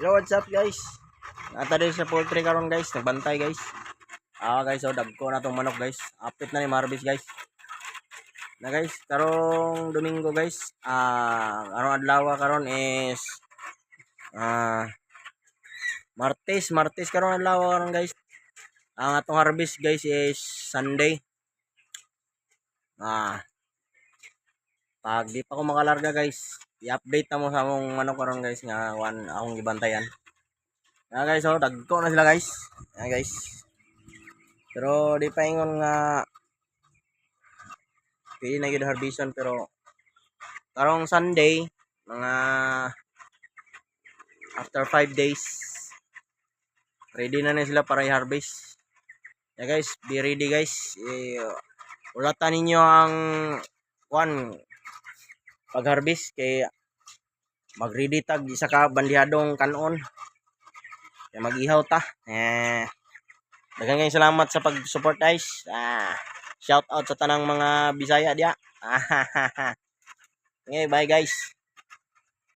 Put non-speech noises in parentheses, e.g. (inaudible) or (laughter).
Yo, what's up guys? Nata din sa poultry karon guys, nagbantay guys. Ah guys, oh dagko na tong manok guys. Apit na ni Marbis guys. Na guys, karong Domingo guys, ah karong adlaw karon is ah Martes, Martes karon adlaw karon guys. Ang atong harvest guys is Sunday. Ah pag di pa ko makalarga guys, i-update na mo sa among manok karon guys nga one akong gibantayan. Nga guys, oh, dagko na sila guys. Yan guys. Pero di pa ingon nga pili na gyud harveston pero karong Sunday mga after 5 days ready na na sila para i-harvest. Yeah guys, be ready guys. Eh, ulatan ninyo ang one pag-harvest kay mag-ready tag isa ka bandihadong kanon. Kaya mag-ihaw ta. Eh, daghang kayong salamat sa pag-support guys. Ah, shout out sa tanang mga Bisaya diya. (laughs) okay, bye guys.